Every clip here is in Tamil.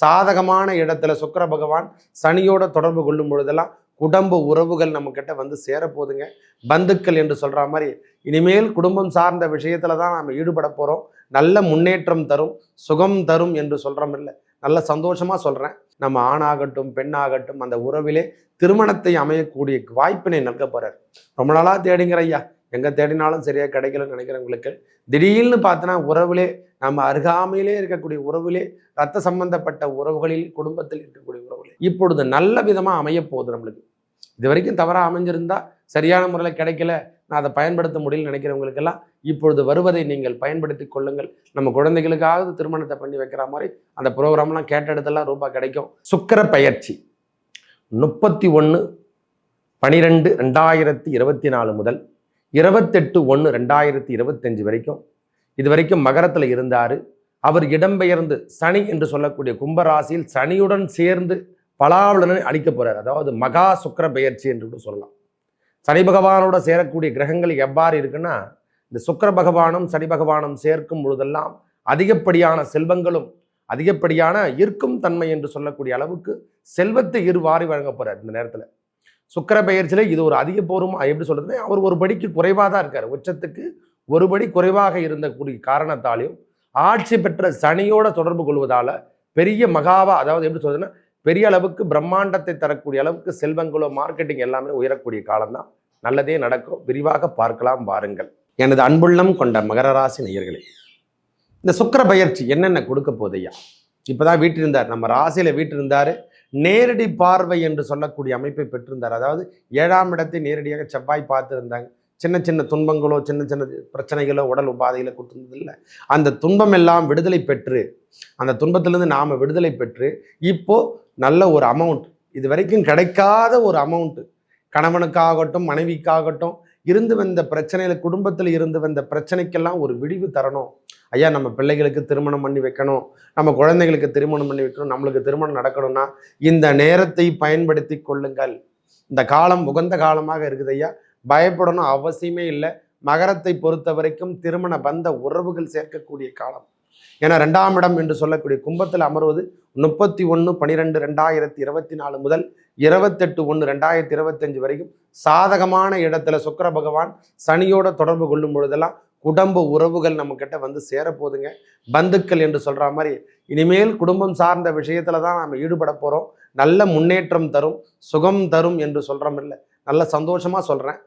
சாதகமான இடத்துல சுக்கர பகவான் சனியோட தொடர்பு கொள்ளும் பொழுதெல்லாம் குடும்ப உறவுகள் நம்ம கிட்ட வந்து சேரப்போகுதுங்க. பந்துக்கள் என்று சொல்ற மாதிரி இனிமேல் குடும்பம் சார்ந்த விஷயத்துல தான் நம்ம ஈடுபட போறோம். நல்ல முன்னேற்றம் தரும் சுகம் தரும் என்று சொல்றோம் இல்லை நல்ல சந்தோஷமா சொல்றேன். நம்ம ஆணாகட்டும் பெண்ணாகட்டும் அந்த உறவிலே திருமணத்தை அமையக்கூடிய வாய்ப்பினை நல்க போறார். ரொம்ப நாளா தேடிங்கிற ஐயா. எங்கே தேடினாலும் சரியாக கிடைக்கலன்னு நினைக்கிறவங்களுக்கு திடீர்னு பார்த்தோன்னா உறவிலே நம்ம அருகாமையிலே இருக்கக்கூடிய உறவிலே ரத்த சம்பந்தப்பட்ட உறவுகளில் குடும்பத்தில் இருக்கக்கூடிய உறவுகளே இப்பொழுது நல்ல விதமாக அமைய போகுது நம்மளுக்கு. இது வரைக்கும் தவறாக அமைஞ்சிருந்தா சரியான முறையில் கிடைக்கல நான் அதை பயன்படுத்த முடியலன்னு நினைக்கிறவங்களுக்கெல்லாம் இப்பொழுது வருவதை நீங்கள் பயன்படுத்தி கொள்ளுங்கள். நம்ம குழந்தைகளுக்காவது திருமணத்தை பண்ணி வைக்கிற மாதிரி அந்த ப்ரோக்ராம்லாம் கேட்ட இடத்துலாம் ரூபாய் கிடைக்கும். சுக்கர பயிற்சி. முப்பத்தி ஒன்று பனிரெண்டு ரெண்டாயிரத்தி இருபத்தி நாலு முதல் இருபத்தெட்டு ஒன்று ரெண்டாயிரத்தி இருபத்தஞ்சு வரைக்கும். இது வரைக்கும் மகரத்தில் இருந்தார். அவர் இடம்பெயர்ந்து சனி என்று சொல்லக்கூடிய கும்பராசியில் சனியுடன் சேர்ந்து பலாவலனை அளிக்க போகிறார் அதாவது மகா சுக்கிர பெயர்ச்சி என்று கூட சொல்லலாம். சனி பகவானோட சேரக்கூடிய கிரகங்கள் எவ்வாறு இருக்குன்னா இந்த சுக்கிர பகவானும் சனி பகவானும் சேர்க்கும் பொழுதெல்லாம் அதிகப்படியான செல்வங்களும் அதிகப்படியான ஈர்க்கும் தன்மை என்று சொல்லக்கூடிய அளவுக்கு செல்வத்தை இருவாரி வழங்க போறார் இந்த நேரத்தில். சுக்கிர பெயர்ச்சியில் இது ஒரு அதிகபூர்வம் எப்படி சொல்கிறதுன்னா அவர் ஒரு படிக்கு குறைவாக தான் இருக்கார். உச்சத்துக்கு ஒரு படி குறைவாக இருந்த கூடிய காரணத்தாலையும் ஆட்சி பெற்ற சனியோட தொடர்பு கொள்வதால் பெரிய மகாவா அதாவது எப்படி சொல்கிறதுன்னா பெரிய அளவுக்கு பிரம்மாண்டத்தை தரக்கூடிய அளவுக்கு செல்வங்களோ மார்க்கெட்டிங் எல்லாமே உயரக்கூடிய காலம்தான். நல்லதே நடக்கும். விரிவாக பார்க்கலாம் வாருங்கள். எனது அன்புள்ளம் கொண்ட மகர ராசி நேயர்களே இந்த சுக்கிர பயிற்சி என்னென்ன கொடுக்க போதையா இப்பதான் வீட்டிருந்தார் நம்ம ராசியில் வீட்டிருந்தாரு நேரடி பார்வை என்று சொல்லக்கூடிய அமைப்பை பெற்றிருந்தார். அதாவது ஏழாம் இடத்தை நேரடியாக செவ்வாய் பார்த்துருந்தாங்க. சின்ன சின்ன துன்பங்களோ சின்ன சின்ன பிரச்சனைகளோ உடல் உபாதைகளை கொடுத்துருந்ததில்லை. அந்த துன்பம் எல்லாம் விடுதலை பெற்று அந்த துன்பத்திலிருந்து நாம் விடுதலை பெற்று இப்போ நல்ல ஒரு அமௌண்ட் இது வரைக்கும் கிடைக்காத ஒரு அமௌண்ட்டு கணவனுக்காகட்டும் மனைவிக்காகட்டும் இருந்து வந்த பிரச்சனையில் குடும்பத்தில் இருந்து வந்த பிரச்சனைக்கெல்லாம் ஒரு விடிவு தரணும். ஐயா நம்ம பிள்ளைகளுக்கு திருமணம் பண்ணி வைக்கணும். நம்ம குழந்தைகளுக்கு திருமணம் பண்ணி வைக்கணும். நம்மளுக்கு திருமணம் நடக்கணும்னா இந்த நேரத்தை பயன்படுத்தி கொள்ளுங்கள். இந்த காலம் உகந்த காலமாக இருக்குது ஐயா. பயப்படணும் அவசியமே இல்லை. மகரத்தை பொறுத்த வரைக்கும் திருமண பந்த உறவுகள் சேர்க்கக்கூடிய காலம். ஏன்னா ரெண்டாம் இடம் என்று சொல்லக்கூடிய கும்பத்தில் அமர்வது முப்பத்தி ஒன்று பனிரெண்டு ரெண்டாயிரத்தி இருபத்தி நாலு முதல் இருபத்தெட்டு ஒன்று ரெண்டாயிரத்தி இருபத்தஞ்சு வரைக்கும் சாதகமான இடத்துல சுக்கர பகவான் சனியோட தொடர்பு கொள்ளும் பொழுதெல்லாம் குடும்ப உறவுகள் நம்ம கிட்ட வந்து சேரப்போகுதுங்க. பந்துக்கள் என்று சொல்கிற மாதிரி இனிமேல் குடும்பம் சார்ந்த விஷயத்துல தான் நம்ம ஈடுபட போகிறோம் நல்ல முன்னேற்றம் தரும் சுகம் தரும் என்று சொல்கிறோம் இல்லை. நல்ல சந்தோஷமா சொல்கிறேன்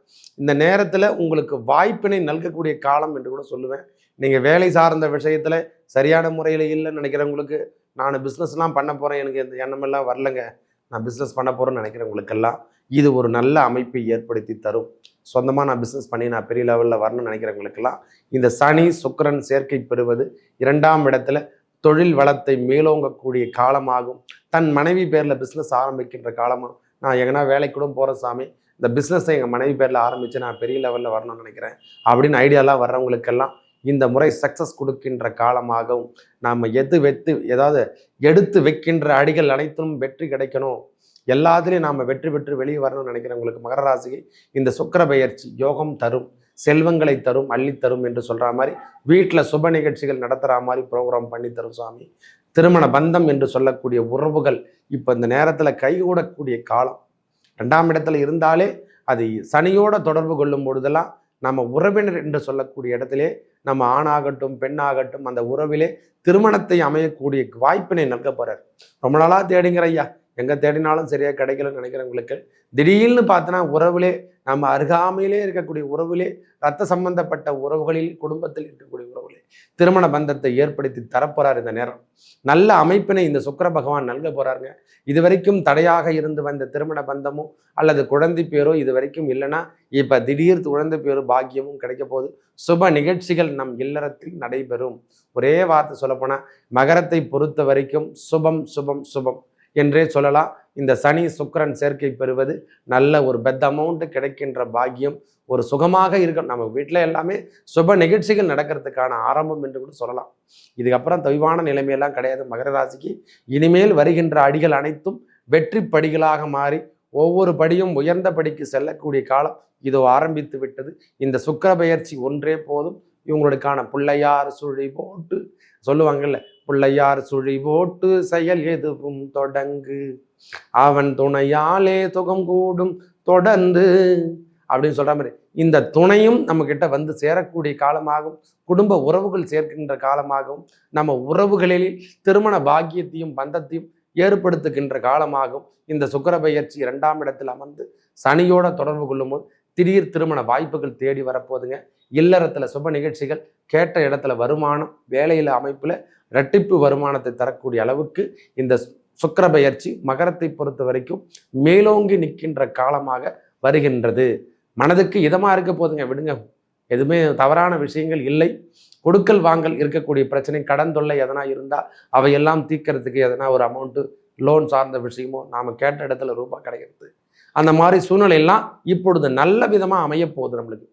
இந்த நேரத்தில் உங்களுக்கு வாய்ப்பினை நல்கக்கூடிய காலம் என்று கூட சொல்லுவேன். நீங்கள் வேலை சார்ந்த விஷயத்தில் சரியான முறையில் இல்லைன்னு நினைக்கிறவங்களுக்கு நான் பிஸ்னஸ்லாம் பண்ண போகிறேன் எனக்கு இந்த எண்ணமெல்லாம் வரலங்க. நான் பிஸ்னஸ் பண்ண போகிறேன்னு நினைக்கிறவங்களுக்கெல்லாம் இது ஒரு நல்ல அமைப்பை ஏற்படுத்தி தரும். சொந்தமாக நான் பிஸ்னஸ் பண்ணி நான் பெரிய லெவலில் வரணும்னு நினைக்கிறவங்களுக்கெல்லாம் இந்த சனி சுக்கரன் சேர்க்கை பெறுவது இரண்டாம் இடத்துல தொழில் வளத்தை மேலோங்கக்கூடிய காலமாகும். தன் மனைவி பேரில் பிஸ்னஸ் ஆரம்பிக்கின்ற காலமாக நான் எங்கன்னா வேலைக்கு கூட போகிறேன் சாமி. இந்த பிஸ்னஸை எங்கள் மனைவி பேரில் ஆரம்பித்து நான் பெரிய லெவலில் வரணும்னு நினைக்கிறேன். அப்படின்னு ஐடியாலாம் வர்றவங்களுக்கெல்லாம் இந்த முறை சக்ஸஸ் கொடுக்கின்ற காலமாகவும் நாம் எது வெத்து ஏதாவது எடுத்து வைக்கின்ற அடிகள் அனைத்தும் வெற்றி கிடைக்கணும். எல்லாத்துலேயும் நாம் வெற்றி பெற்று வெளியே வரணும்னு நினைக்கிறவங்களுக்கு மகர ராசிக்கு இந்த சுக்கிர பெயர்ச்சி யோகம் தரும் செல்வங்களை தரும் அள்ளித்தரும் என்று சொல்கிற மாதிரி வீட்டில் சுப நிகழ்ச்சிகள் நடத்துகிற மாதிரி ப்ரோக்ராம் பண்ணி தரும் சாமி திருமண பந்தம் என்று சொல்லக்கூடிய உறவுகள் இப்போ இந்த நேரத்தில் கைகூடக்கூடிய காலம். ரெண்டாம் இடத்துல இருந்தாலே அது சனியோட தொடர்பு கொள்ளும் பொழுதெல்லாம் நம்ம உறவினர் என்று சொல்லக்கூடிய இடத்திலே நம்ம ஆணாகட்டும் பெண்ணாகட்டும் அந்த உறவிலே திருமணத்தை அமையக்கூடிய வாய்ப்பினை நல்க போறார். ரொம்ப நாளாக தேடுங்கிற ஐயா. எங்க தேடினாலும் சரியா கிடைக்கலன்னு நினைக்கிறவங்களுக்கு திடீர்னு பார்த்தோன்னா உறவிலே நம்ம அருகாமையிலே இருக்கக்கூடிய உறவிலே ரத்த சம்பந்தப்பட்ட உறவுகளில் குடும்பத்தில் இருக்கக்கூடிய உறவுகளே திருமண பந்தத்தை ஏற்படுத்தி தரப்போறார் இந்த நேரம். நல்ல அமைப்பினை இந்த சுக்கர பகவான் நல்க போறாருங்க. இது வரைக்கும் தடையாக இருந்து வந்த திருமண பந்தமோ அல்லது குழந்தை பேரோ இது வரைக்கும் இல்லைன்னா இப்ப திடீர் குழந்தை பேரு பாக்கியமும் கிடைக்க போகுது. சுப நிகழ்ச்சிகள் நம் இல்லறத்தில் நடைபெறும். ஒரே வார்த்தை சொல்லப்போனா மகரத்தை பொறுத்த வரைக்கும் சுபம் சுபம் சுபம். என்றே சொல்லலாம். இந்த சனி சுக்கரன் சேர்க்கை பெறுவது நல்ல ஒரு பெத் அமௌண்ட் கிடைக்கின்ற பாக்கியம். ஒரு சுகமாக இருக்கும் நம்ம வீட்டில் எல்லாமே சுப நிகழ்ச்சிகள் நடக்கிறதுக்கான ஆரம்பம் என்று கூட சொல்லலாம். இதுக்கப்புறம் தொய்வான நிலைமையெல்லாம் கிடையாது. மகர ராசிக்கு இனிமேல் வருகின்ற அடிகள் அனைத்தும் வெற்றி படிகளாக மாறி ஒவ்வொரு படியும் உயர்ந்த படிக்கு செல்லக்கூடிய காலம் இதோ ஆரம்பித்து விட்டது. இந்த சுக்கிர பெயர்ச்சி ஒன்றே போதும். இவங்களுக்கான பிள்ளையார் சுழி போட்டு சொல்லுவாங்கல்ல பிள்ளையார் சுழி போட்டு செயல் எதுவும் தொடங்கு. அவன் துணையாலே சுகம் கூடும் தொடர்ந்து. அப்படின்னு சொல்ற மாதிரி. இந்த துணையும் நம்ம கிட்ட வந்து சேரக்கூடிய காலமாகும் குடும்ப உறவுகள் சேர்க்கின்ற காலமாகவும் நம்ம உறவுகளில் திருமண பாக்கியத்தையும் பந்தத்தையும் ஏற்படுத்துகின்ற காலமாகும். இந்த சுக்கிர பயிற்சி இரண்டாம் இடத்தில் அமர்ந்து சனியோட தொடர்பு கொள்ளும்போது திடீர் திருமண வாய்ப்புகள் தேடி வரப்போகுதுங்க. இல்லறத்துல சுப நிகழ்ச்சிகள் கேட்ட இடத்துல வருமானம் வேலையில அமைப்புல இரட்டிப்பு வருமானத்தை தரக்கூடிய அளவுக்கு இந்த சுக்கிர பயிற்சி மகரத்தை பொறுத்த வரைக்கும் மேலோங்கி நிற்கின்ற காலமாக வருகின்றது. மனதுக்கு இதமா இருக்க போதுங்க விடுங்க. எதுவுமே தவறான விஷயங்கள் இல்லை. கொடுக்கல் வாங்கல் இருக்கக்கூடிய பிரச்சனை கடன் தொல்லை எதனா இருந்தால் அவையெல்லாம் தீக்கிறதுக்கு எதனா ஒரு அமௌண்ட்டு லோன் சார்ந்த விஷயமோ நாம் கேட்ட இடத்துல ரூபாய் கிடைக்கிறது. அந்த மாதிரி சூழ்நிலையெல்லாம் இப்பொழுது நல்ல விதமாக அமைய போகுது நம்மளுக்கு.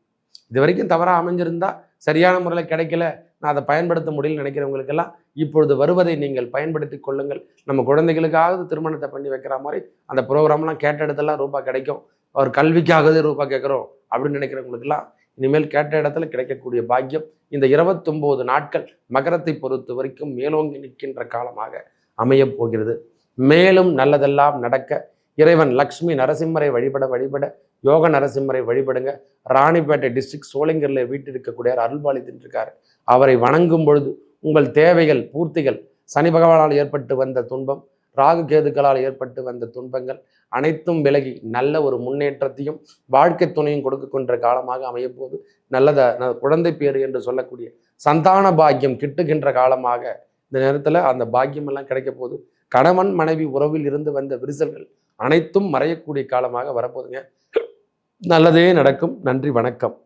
இது வரைக்கும் தவறாக அமைஞ்சிருந்தா சரியான முறையில் கிடைக்கல நான் அதை பயன்படுத்த முடியலன்னு நினைக்கிறவங்களுக்கெல்லாம் இப்பொழுது வருவதை நீங்கள் பயன்படுத்தி கொள்ளுங்கள். நம்ம குழந்தைகளுக்காவது திருமணத்தை பண்ணி வைக்கிற மாதிரி அந்த ப்ரோக்ராம்லாம் கேட்ட இடத்துலலாம் ரூபாய் கிடைக்கும். அவர் கல்விக்காகவே ரூபாய் கேட்குறோம் அப்படின்னு நினைக்கிறவங்களுக்கெல்லாம் இனிமேல் கேட்ட இடத்துல கிடைக்கக்கூடிய பாக்கியம் இந்த இருபத்தொம்போது நாட்கள் மகரத்தை பொறுத்த வரைக்கும் மேலோங்கி நிற்கின்ற காலமாக அமையப் போகிறது. மேலும் நல்லதெல்லாம் நடக்க இறைவன் லக்ஷ்மி நரசிம்மரை வழிபட வழிபட யோக நரசிம்மரை வழிபடுங்க. ராணிப்பேட்டை டிஸ்ட்ரிக்ட் சோளிங்கரில் வீட்டில் இருக்கக்கூடிய அருள்பாலித்துட்டு இருக்காரு அவரை வணங்கும் பொழுது உங்கள் தேவைகள் பூர்த்திகள் சனி பகவானால் ஏற்பட்டு வந்த துன்பம் ராகு கேதுக்களால் ஏற்பட்டு வந்த துன்பங்கள் அனைத்தும் விலகி நல்ல ஒரு முன்னேற்றத்தையும் வாழ்க்கை துணையும் கொடுக்கின்ற காலமாக அமையப்போது நல்லத குழந்தை பேறு என்று சொல்லக்கூடிய சந்தான பாக்கியம் கிட்டுகின்ற காலமாக இந்த நேரத்தில் அந்த பாக்கியமெல்லாம் கிடைக்க போகுது. கணவன் மனைவி உறவில் இருந்து வந்த விரிசல்கள் அனைத்தும் மறையக்கூடிய காலமாக வரப்போகுதுங்க. நல்லதே நடக்கும். நன்றி வணக்கம்.